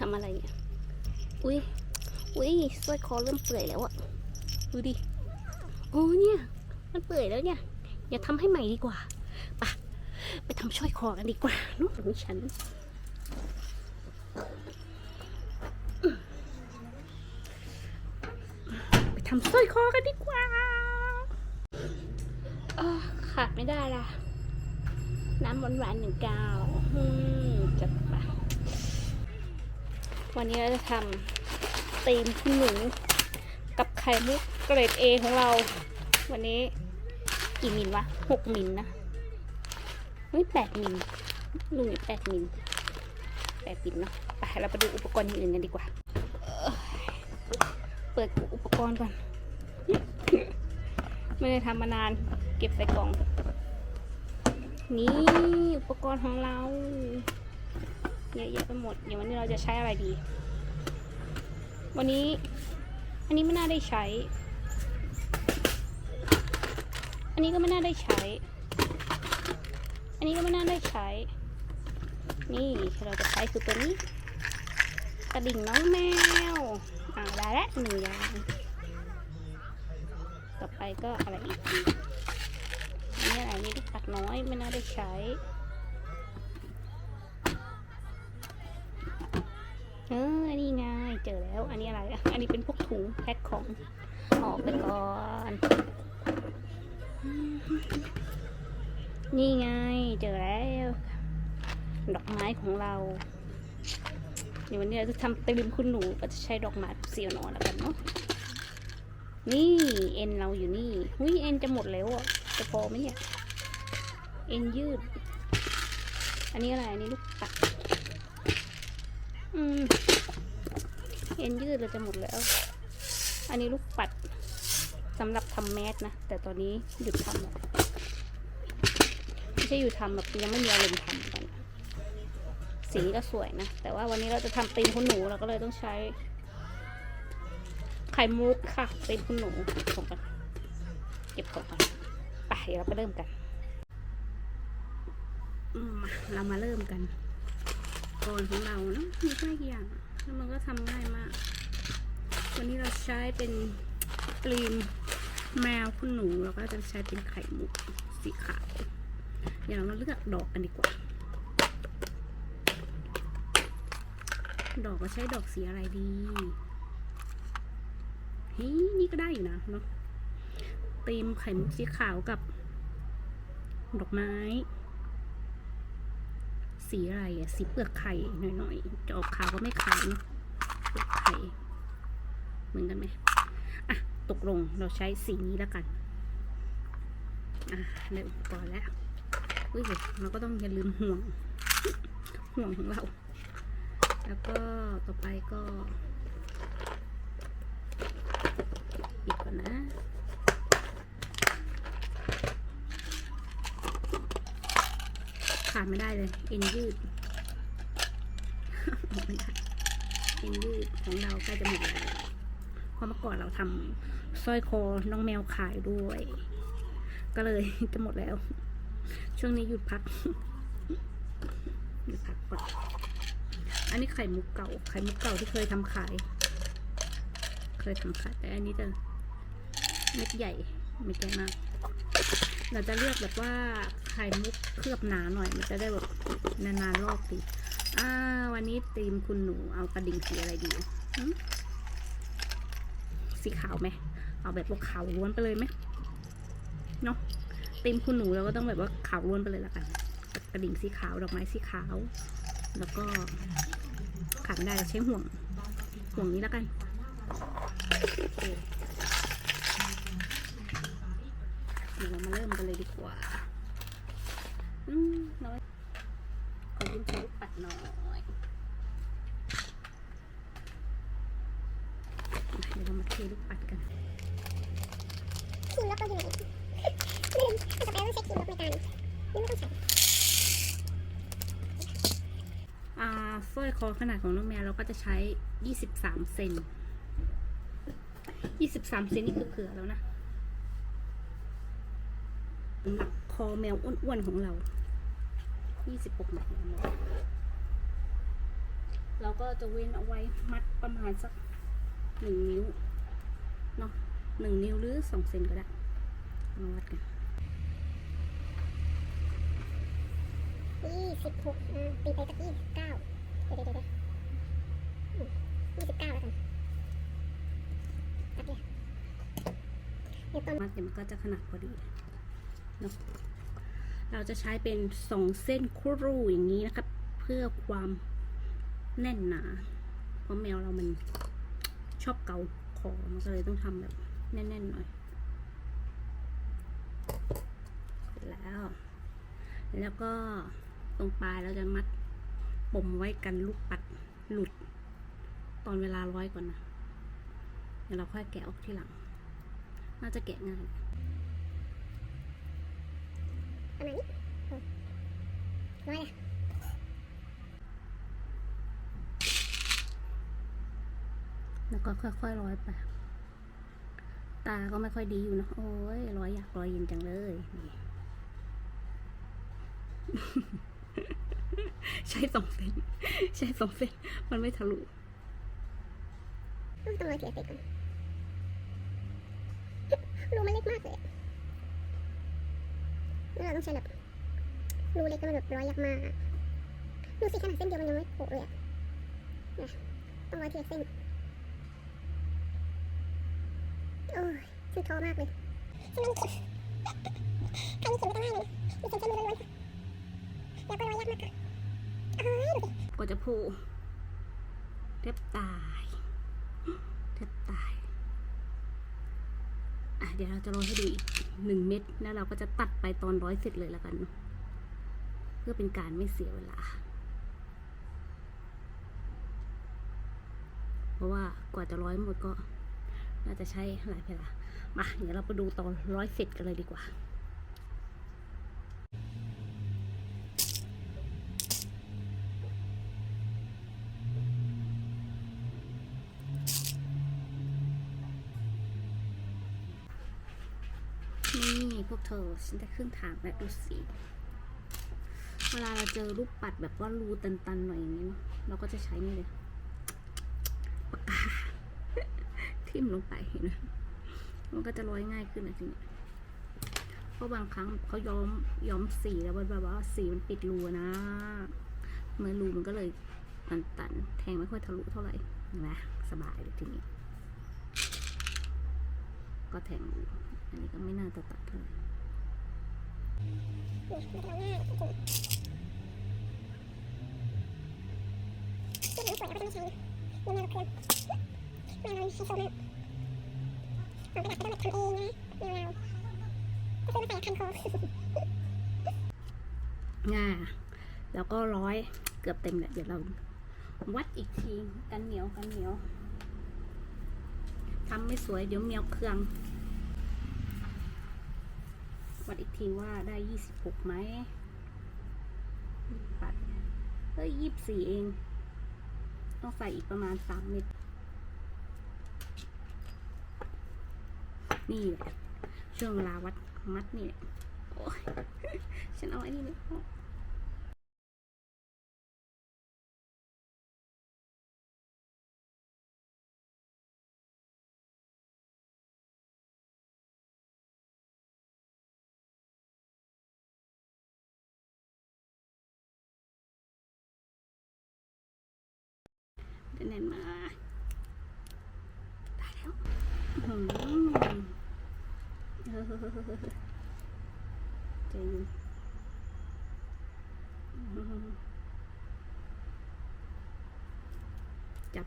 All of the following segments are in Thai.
ทำอะไรเนี่ย อุ้ยอุ้ยสร้อยคอเริ่มเปื่อยแล้วอะดูดิ โอ้เนี่ย มันเปื่อยแล้วเนี่ย อย่าทำให้ใหม่ดีกว่าไปะไปทำสร้อยคอกันดีกว่าเนอะของฉันไปทำสร้อยคอกันดีกว่าขาดไม่ได้ละน้ำหวานหนๆหนึ่งกาวจัดไป วันนี้เราจะทำตีมคุณหนูกับไข่มุกเกรดเอของเรา วันนี้กี่มิลวะหกมิลนะเฮ้ยแปดมิลลุงนี่แปดมิลแปดมิลเนาะไปเราไปดูอุปกรณ์อื่นกันดีกว่าเเปิดอุปกรณ์ก่อน ไม่ได้ทำมานาน เก็บใส่กล่อง นี่อุปกรณ์ของเรา เยอะแยะไปหมดเดี๋ยววันนี้เราจะใช้อะไรดี วันนี้อันนี้ไม่น่าได้ใช้ อันนี้ก็ไม่น่าได้ใช้ อันนี้ก็ไม่น่าได้ใช้ นี่ที่เราจะใช้คือตัวนี้กระดิ่งน้องแมวอ่าได้แล้วหนึ่งอย่างต่อไปก็อะไรอีกอันนี้อะไรนี่ลูกปัดน้อยไม่น่าได้ใช้ เออนี่ไงเจอแล้ว อันนี้อะไรอะอันนี้เป็นพวกถุงแพ็คของออกไปก่อน นี่ไงเจอแล้ว ดอกไม้ของเราเดี๋ยววันนี้เราจะทำเติมคุณหนูก็จะใช้ดอกไม้เสียวนอนแล้วกันเนาะนี่เอ็นเราอยู่นี่หุ้ยเอ็นจะหมดแล้วอะจะพอไหมเนี่ยเอ็นยืด อันนี้อะไรอันนี้ลูก เอ็นยืดเราจะหมดแล้ว อันนี้ลูกปัดสำหรับทำแมสนะ แต่ตอนนี้หยุดทำแล้วไม่ใช่อยู่ทำแบบยังไม่มีอารมณ์ทำกันสีก็สวยนะ แต่ว่าวันนี้เราจะทำตีมคุณหนูเราก็เลยต้องใช้ ไข่มุกค่ะตีมคุณหนูของกันเก็บของก่อนไปเดี๋ยวเราไปเริ่มกัน เรามาเริ่มกัน กนของเรานะมีแค่กี่อย่างแล้วมันก็ทำง่ายมาก วันนี้เราใช้เป็นครีมแมวคุณหนูเราก็จะใช้เป็นไข่มุกสีขาวเดี๋ยวเรามาเลือกดอกกันดีกว่า ดอกก็ใช้ดอกสีอะไรดีเฮ้ยนี่ก็ได้อยู่นะเนาะตีมไข่มุกสีขาวกับ ดอกไม้ สีอะไรอะสีเปลือกไข่หน่อยๆจะออกขาวก็ไม่ขาวเนอะเปลือกไข่เหมือนกันไหมอะตกลงเราใช้สีนี้แล้วกันอะได้อุปกรณ์แล้วอุ้ยเราก็ต้องอย่าลืมห่วงห่วงของเรา แล้วก็ต่อไปก็ปิดก่อนนะ ขาดไม่ได้เลยเอ็นยืดไม่ได้เอ็นยืดของเราใกล้จะหมดแล้วเพราะเมื่อก่อนเราทำสร้อยคอน้องแมวขายด้วย ก็เลยจะหมดแล้ว ช่วงนี้หยุดพักหยุดพักก่อนอันนี้ไข่มุกเก่า ไข่มุกเก่าที่เคยทำขาย เคยทำขายแต่อันนี้จะเม็ดใหญ่เม็ดใหญ่มาก เราจะเลือกแบบว่าไข่มุกเคลือบหนาหน่อย มันจะได้แบบนานๆรอบดีอ่า วันนี้ตีมคุณหนูเอากระดิ่งสีอะไรดี สีขาวไหม เอาแบบว่าขาวล้วนไปเลยไหมเนาะตีมคุณหนูเราก็ต้องแบบว่าขาวล้วนไปเลยละกัน กระดิ่งสีขาว ดอกไม้สีขาว แล้วก็ขาดได้เราใช้ห่วง ห่วงนี้แล้วกันโอเค เดี๋ยวเรามาเริ่มกันเลยดีกว่า อืมน้อยขอยืมใช้ลูกปัดหน่อยเดี๋ยวเรามาเทลูกปัดกันครีมลบเราอยู่ไหนลืมต่อไปต้องใช้ครีมลบในการนี่ไม่ต้องใช้อ่าสร้อยคอขนาดของน้องแมวเราก็จะใช้ 23 เซน 23 เซนนี่คือเผื่อแล้วนะสำ หรับคอแมวอ้วนๆของเรา 26หมายแล้วนะเราก็จะเว้นเอาไว้มัดประมาณสักหนึ่งนิ้วเนาะหนึ่งนิ้วหรือสองเซนก็ได้มาวัดกันยี่สิบหกอ่าตีไปสักยี่สิบเก้าเดี๋ยวเดี๋ยวเดี๋ยวอืมยี่สิบเก้าแล้วกันตัดเลยเดี๋ยวต้นมัดเดี๋ยวมันก็จะขนาดพอดี เนาะเราจะใช้เป็นสองเส้นครูอย่างนี้นะครับ เพื่อความแน่นหนา เพราะแมวเรามันชอบเกาคอมันก็เลยต้องทำแบบแน่นๆหน่อยแล้ว แล้วก็ตรงปลายเราจะมัดปมไว้กันลูกปัดหลุด ตอนเวลาร้อยก่อนนะ เดี๋ยวเราค่อยแกะออกทีหลัง น่าจะแกะง่าย ประมาณนี้โอ้ร้อยละแล้วก็ค่อยๆร้อยไป ตาก็ไม่ค่อยดีอยู่นะ โอ้ยร้อยอยากร้อยเย็นจังเลยนี่ใช้สองเส้นใช้สองเส้นมันไม่ทะลุต้องต้องร้อยทีละเศษก่อนรูมันเล็กมากเลย เราต้องใช้แบบรูเล็กแล้วมันแบบร้อยยากมากดูสิขนาดเส้นเดียวมันยังไม่โผล่เลยอะต้องร้อยทีละเส้นโอ้ยฉันท้อมากเลยฉันไม่มีเข็มใครมีเข็มไม่ต้องให้เลยมีเข็มแค่มือล้วนๆค่ะแล้วก็ร้อยยากมากค่ะเอ้ยดูสิก็จะพูแทบตายแทบตาย เดี๋ยวเราจะโรยให้ดูอีกหนึ่งเม็ดแล้วเราก็จะตัดไปตอนร้อยเสร็จเลยแล้วกัน เพื่อเป็นการไม่เสียเวลา เพราะว่ากว่าจะร้อยหมดก็ น่าจะใช้หลายเวลามาเดี๋ยวเราไปดูตอนร้อยเสร็จกันเลยดีกว่า นี่พวกเธอฉันได้ครึ่งทางแล้วดูสิ เวลาเราเจอรูปปัดแบบว่ารูตันๆหน่อยอย่างนี้เนาะเราก็จะใช้นี่เลยปากกาทิ่มลงไปเห็นไหมมันก็จะร้อยง่ายขึ้นนะทีนี้เพราะบางครั้งเขาย้อมย้อมสีแล้วแบบว่าสีมันปิดรูนะเมื่อรูมันก็เลยตันๆแทงไม่ค่อยทะลุเท่าไหร่เห็นไหมสบายเลยทีนี้ ก็แทงรูอันนี้ก็ไม่น่าจะตัดเท่าไหร่นี่มันจะง่ายง่าดูแนวเครื่องมาเราช้โซมากเอาไปดัดก็ต้องแบบทำเองนะแนวเราก็ซื้อมาใส่คันคอง่าแล้วก็ร้อยเกือบเต็มแหละเดี๋ยวเราวัดอีกทีกันเหนียวกันเหนียว ทำไม่สวยเดี๋ยวเมียวเครื่องวัดอีกทีว่าได้ยี่สิบหกไหมปัดเฮ้ยยี่สิบสี่เอง ต้องใส่อีกประมาณสามเม็ดนี่แหละช่วงเวลาวัดมัดนี่แหละโอ้ยฉันเอาไอ้นี่เลย ใจเย็นจับ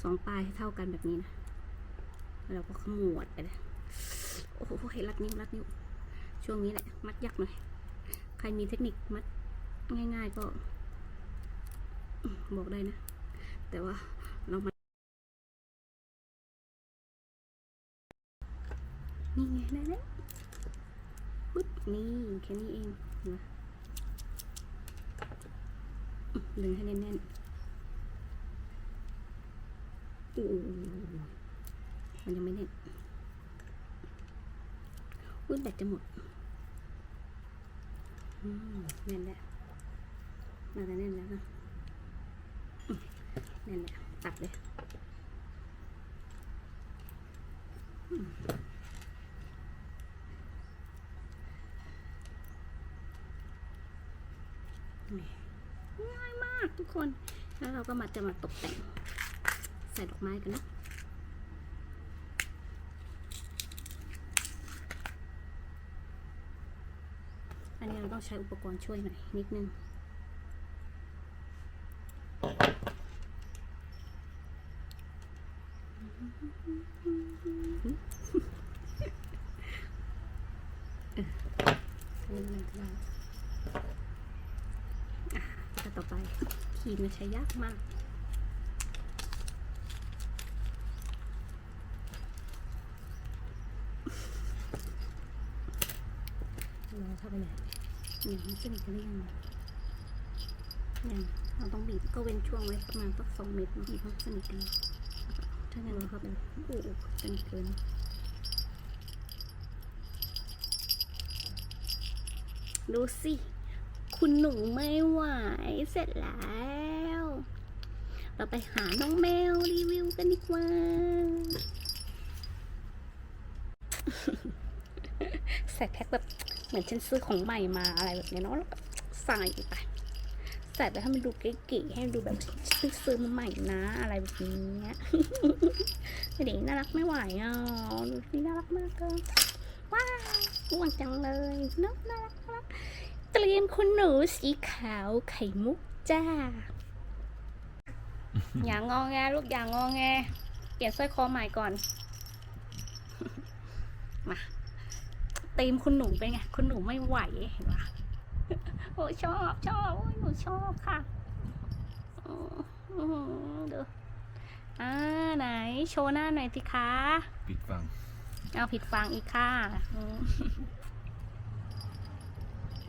สองปลายให้เท่ากันแบบนี้นะแล้วเราก็ขมวดไปเลยโอ้โหเห็นรัดนิ้วรัดนิ้ว ช่วงนี้แหละ มัดยากหน่อย ใครมีเทคนิคมัดง่าย ๆ ก็บอกได้นะ แต่ว่าเรา ได้แล้วปึ๊บนี่แค่นี้เองหนไหมอืมดึงให้แน่นๆโอ้มันยังไม่แน่นอุ้ยแบตจะหมดมแน่นแล้วน่าจะแน่นแล้วนะแน่นแล้วตัดเลยอืมนี่ง่ายมากทุก คน แล้วเราก็มาจะมาตกแต่ง ใส่ดอกไม้กันนะอันนี้เราต้องใช้อุปกรณ์ช่วยหน่อยนิดนึง เอออันนี้มันก็ได้อะแล้วต่อไป ขีดมันใช้ยากมาก เราเข้าไปเลยเนี่ยมันสนิทกันหรือยังยังเราต้องบีบก็เว้นช่วงไว้ประมาณสักสองเมตรเนาะบีบให้สนิทกันถ้างั้นเราเข้าไปโอ้โหสนิทเกินดูสิ คุณหนูไม่ไหว เสร็จแล้ว เราไปหาน้องแมวรีวิวกันดีกว่า ใส่แพ็คแบบเหมือนฉันซื้อของใหม่มาอะไรแบบนี้เนาะแล้วก็ใส่ไปใส่ไปให้มันดูเก๋ๆให้มันดูแบบซื้อซื้อมาใหม่นะ อะไรแบบนี้เด็กน่ารักไม่ไหวอะดูสิน่ารักมากเลยว้าวอ้วนจังเลยนาะน่ารักน่ารักเตรียมคุณหนูสีขาวไข่มุกจ้า อย่างงอแงลูกอย่างงอแง เปลี่ยนสร้อยคอใหม่ก่อน มาตีมคุณหนูเป็นไง คุณหนูไม่ไหวเห็นปะโอ้ยชอบชอบโอ้ยหนูชอบค่ะอืมอืมดูอ่าไหน โชว์หน้าหน่อยสิคะปิดฟัง เอาผิดฟังอีกค่ะ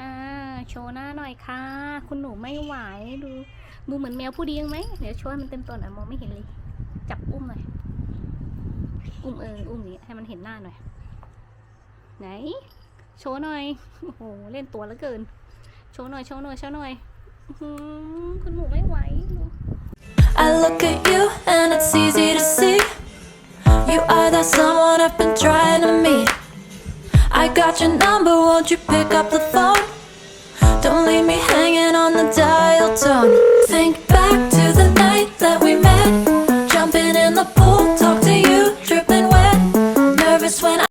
อ่าโชว์หน้าหน่อยค่ะ คุณหนูไม่ไหวดู ดูเหมือนแมวผู้ดียังไหมเดี๋ยวช่วยมันเต็มตัวหน่อยมองไม่เห็นเลย จับอุ้มหน่อย อุ้มเอออุ้มนี้ให้มันเห็นหน้าหน่อย ไหน โชว์หน่อย โอ้โห เล่นตัวแล้วเกิน โชว์หน่อย โชว์หน่อย โชว์หน่อยคุณหนูไม่ไหว I look at you and it's easy to see. You are that someone I've been trying to meet. I got your number, won't you pick up the phone? Don't leave me hanging on the dial tone.